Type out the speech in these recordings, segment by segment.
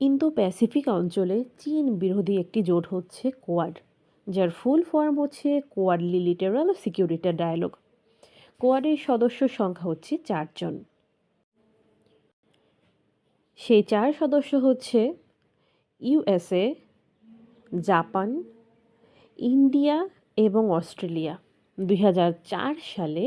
Indo Pacific অঞ্চলে চীন বিরোধী একটি জোট হচ্ছে কোয়াড, যার ফুল ফর্ম হচ্ছে কোয়াডলি লিটারাল সিকিউরিটি ডায়ালগ। কোয়াডের সদস্য সংখ্যা হচ্ছে চারজন সেই চার সদস্য হচ্ছে ইউএসএ জাপান, ইন্ডিয়া এবং অস্ট্রেলিয়া। দুই হাজার চার সালে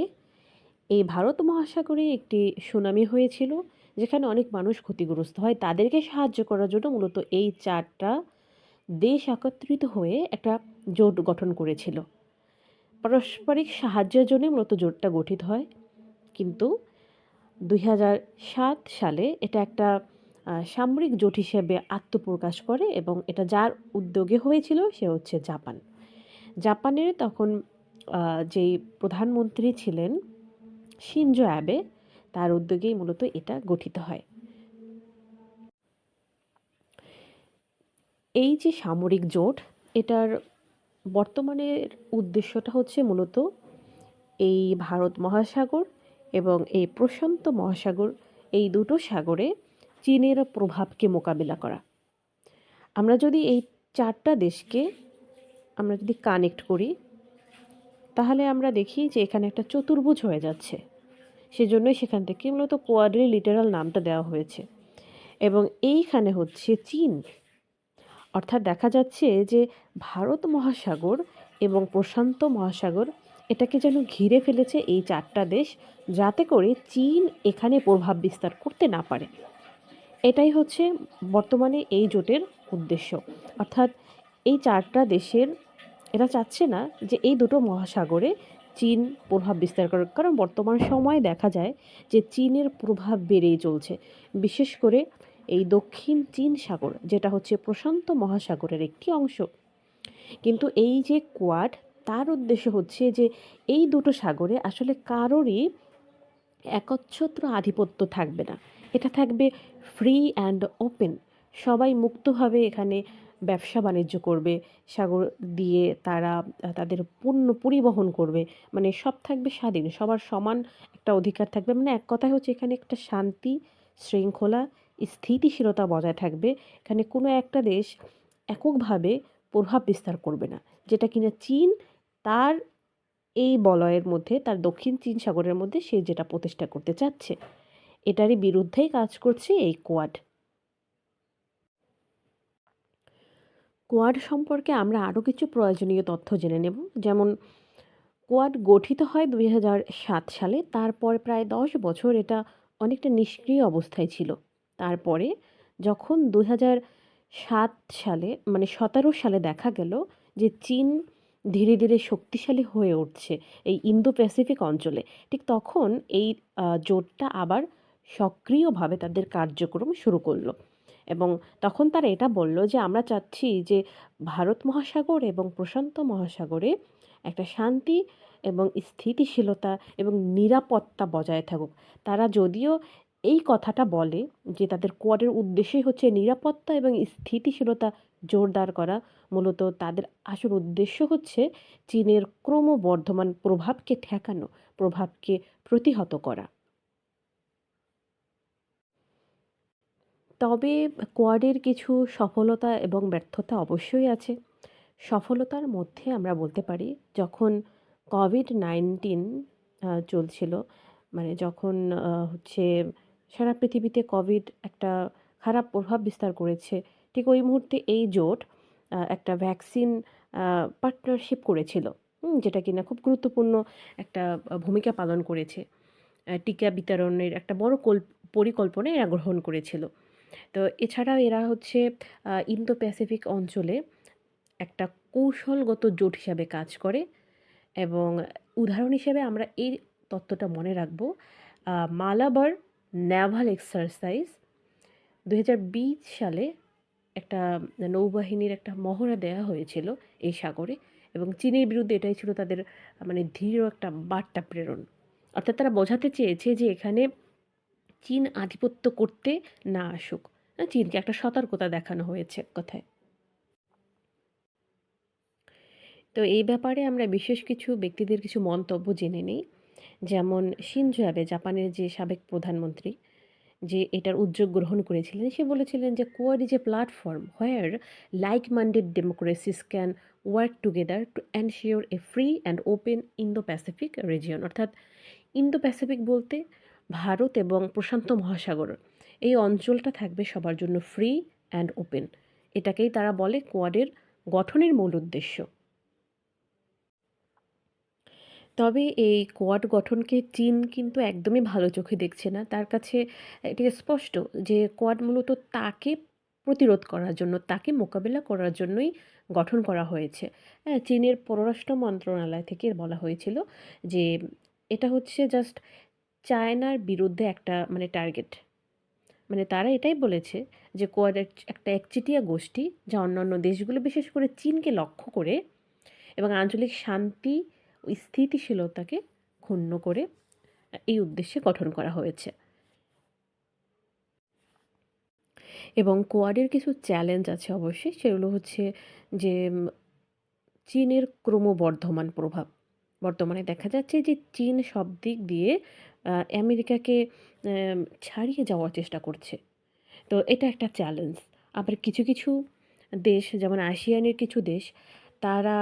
এই ভারত মহাসাগরে একটি সুনামি হয়েছিল। যেখানে অনেক মানুষ ক্ষতিগ্রস্ত হয়, তাদেরকে সাহায্য করার জন্য মূলত এই চারটা দেশ একত্রিত হয়ে একটা জোট গঠন করেছিল। পারস্পরিক সাহায্যের জন্য মূলত জোটটা গঠিত হয়। কিন্তু দুই সালে এটা একটা সামরিক জোট হিসেবে আত্মপ্রকাশ করে এবং এটা যার উদ্যোগে হয়েছিল সে হচ্ছে জাপান। জাপানের তখন যেই প্রধানমন্ত্রী ছিলেন, শিনজো অ্যাবে তার উদ্যোগেই মূলত এটা গঠিত হয়। এই যে সামরিক জোট, এটার বর্তমানের উদ্দেশ্যটা হচ্ছে মূলত এই ভারত মহাসাগর এবং এই প্রশান্ত মহাসাগর, এই দুটো সাগরে চীনের প্রভাবকে মোকাবিলা করা। আমরা যদি এই চারটা দেশকে আমরা যদি কানেক্ট করি, তাহলে আমরা দেখি যে এখানে একটা চতুর্ভুজ হয়ে যাচ্ছে। সেজন্যই সেখান থেকে মূলত কোয়াড্রি লিটারাল নামটা দেওয়া হয়েছে। এবং এইখানে হচ্ছে চীন। অর্থাৎ দেখা যাচ্ছে যে ভারত মহাসাগর এবং প্রশান্ত মহাসাগর এটাকে যেন ঘিরে ফেলেছে এই চারটা দেশ যাতে করে চীন এখানে প্রভাব বিস্তার করতে না পারে। এটাই হচ্ছে বর্তমানে এই জোটের উদ্দেশ্য। অর্থাৎ এই চারটা দেশের এরা চাচ্ছে না যে এই দুটো মহাসাগরে চীন প্রভাব বিস্তার করে কারণ বর্তমান সময়ে দেখা যায় যে চীনের প্রভাব বেড়েই চলছে। বিশেষ করে এই দক্ষিণ চীন সাগর, যেটা হচ্ছে প্রশান্ত মহাসাগরের একটি অংশ। কিন্তু এই যে কোয়াড, তার উদ্দেশ্য হচ্ছে যে এই দুটো সাগরে আসলে কারোরই একচ্ছত্র আধিপত্য থাকবে না। এটা থাকবে ফ্রি অ্যান্ড ওপেন সবাই মুক্তভাবে এখানে ব্যবসা বাণিজ্য করবে, সাগর দিয়ে তারা, তাদের পণ্য পরিবহন করবে মানে সব থাকবে স্বাধীন, সবার সমান একটা অধিকার থাকবে মানে এক কথায় হচ্ছে এখানে একটা শান্তি, শৃঙ্খলা, স্থিতিশীলতা বজায় থাকবে, এখানে কোনো একটা দেশ এককভাবে প্রভাব বিস্তার করবে না, যেটা কিনা চীন তার এই বলয়ের মধ্যে, তার দক্ষিণ চীন সাগরের মধ্যে সে যেটা প্রতিষ্ঠা করতে চাচ্ছে, এটারই বিরুদ্ধেই কাজ করছে এই কোয়াড। কোয়াড সম্পর্কে আমরা আরও কিছু প্রয়োজনীয় তথ্য জেনে নেব। যেমন কোয়াড গঠিত হয় দুই সালে, তারপর প্রায় দশ বছর এটা অনেকটা নিষ্ক্রিয় অবস্থায় ছিল। তারপরে যখন দুই সাত সালে মানে সতেরো সালে দেখা গেল যে চীন ধীরে ধীরে শক্তিশালী হয়ে উঠছে এই ইন্দো প্যাসিফিক অঞ্চলে, ঠিক তখন এই জোটটা আবার সক্রিয়ভাবে তাদের কার্যক্রম শুরু করল। এবং তখন তারা এটা বলল যে, আমরা চাচ্ছি যে, ভারত মহাসাগর এবং প্রশান্ত মহাসাগরে একটা শান্তি এবং স্থিতিশীলতা এবং নিরাপত্তা বজায় থাকুক। তারা যদিও এই কথাটা বলে যে, তাদের কোয়াডের উদ্দেশ্যই হচ্ছে নিরাপত্তা এবং স্থিতিশীলতা জোরদার করা। মূলত তাদের আসল উদ্দেশ্য হচ্ছে চীনের ক্রমবর্ধমান প্রভাবকে ঠেকানো, প্রভাবকে প্রতিহত করা। তবে কোয়াডের কিছু সফলতা এবং ব্যর্থতা অবশ্যই আছে। সফলতার মধ্যে আমরা বলতে পারি, যখন কোভিড নাইন্টিন চলছিল মানে যখন হচ্ছে সারা পৃথিবীতে কোভিড একটা খারাপ প্রভাব বিস্তার করেছে, ঠিক ওই মুহূর্তে এই জোট একটা ভ্যাকসিন পার্টনারশিপ করেছিল যেটা কিনা খুব গুরুত্বপূর্ণ একটা ভূমিকা পালন করেছে। টিকা বিতরণের একটা বড় পরিকল্পনা এরা গ্রহণ করেছিল। তো এছাড়াও এরা হচ্ছে ইন্দো প্যাসিফিক অঞ্চলে একটা কৌশলগত জোট হিসাবে কাজ করে এবং উদাহরণ হিসেবে আমরা এই তত্ত্বটা মনে রাখব মালাবার ন্যাভাল এক্সারসাইজ দু হাজার বিশ সালে একটা নৌবাহিনীর একটা মহড়া দেওয়া হয়েছিল এই সাগরে এবং চীনের বিরুদ্ধে এটাই ছিল তাদের মানে দৃঢ় একটা বার্তা প্রেরণ। অর্থাৎ তারা বোঝাতে চেয়েছে যে এখানে চীন আধিপত্য করতে না আসুক। চীনকে একটা সতর্কতা দেখানো হয়েছে কথায়। তো এই ব্যাপারে আমরা বিশেষ কিছু ব্যক্তিদের কিছু মন্তব্য জেনে নিই। যেমন শিনজো অ্যাবে জাপানের যে সাবেক প্রধানমন্ত্রী, যে এটার উদ্যোগ গ্রহণ করেছিলেন, সে বলেছিলেন যে Quad is a platform where like minded democracies can work together to ensure a free and open Indo Pacific region অর্থাৎ ইন্দো প্যাসিফিক বলতে ভারত এবং প্রশান্ত মহাসাগর। এই অঞ্চলটা থাকবে সবার জন্য ফ্রি অ্যান্ড ওপেন এটাকেই তারা বলে কোয়াডের গঠনের মূল উদ্দেশ্য। তবে এই কোয়াড গঠনকে চীন কিন্তু একদমই ভালো চোখে দেখছে না। তার কাছে এটি স্পষ্ট যে কোয়াড মূলত তাকে প্রতিরোধ করার জন্য, তাকে মোকাবিলা করার জন্যই গঠন করা হয়েছে। হ্যাঁ চীনের পররাষ্ট্র মন্ত্রণালয় থেকে বলা হয়েছিল যে এটা হচ্ছে জাস্ট চায়নার বিরুদ্ধে একটা মানে টার্গেট মানে তারা এটাই বলেছে যে কোয়াড একটা একচেটিয়া গোষ্ঠী যা অন্যান্য দেশগুলো, বিশেষ করে চীনকে লক্ষ্য করে এবং আঞ্চলিক শান্তি ও স্থিতিশীলতাকে ক্ষুণ্ণ করে, এই উদ্দেশ্যে গঠন করা হয়েছে। এবং কোয়াডের কিছু চ্যালেঞ্জ আছে অবশ্যই, সেগুলো হচ্ছে যে চীনের ক্রমবর্ধমান প্রভাব। বর্তমানে দেখা যাচ্ছে যে চীন সব দিক দিয়ে আমেরিকাকে ছাড়িয়ে যাওয়ার চেষ্টা করছে। তো এটা একটা চ্যালেঞ্জ আবার কিছু কিছু দেশ, যেমন আসিয়ানের কিছু দেশ, তারা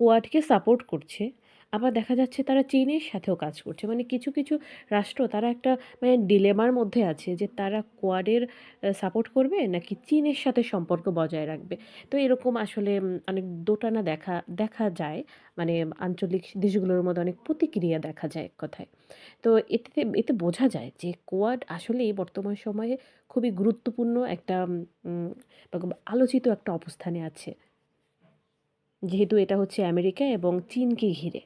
কোয়াডকে সাপোর্ট করছে। আবার দেখা যাচ্ছে তারা চীনের সাথেও কাজ করছে। মানে কিছু কিছু রাষ্ট্র তারা একটা মানে ডিলেমার মধ্যে আছে যে তারা কোয়াডের সাপোর্ট করবে নাকি চীনের সাথে সম্পর্ক বজায় রাখবে? তো এরকম আসলে অনেক দোটানা দেখা দেখা যায়। মানে আঞ্চলিক দেশগুলোর মধ্যে অনেক প্রতিক্রিয়া দেখা যায় এক কথায়। তো এতে এতে বোঝা যায় যে কোয়াড আসলেই বর্তমান সময়ে খুবই গুরুত্বপূর্ণ একটা আলোচিত একটা অবস্থানে আছে। যেহেতু এটা হচ্ছে আমেরিকা এবং চীনকে ঘিরে।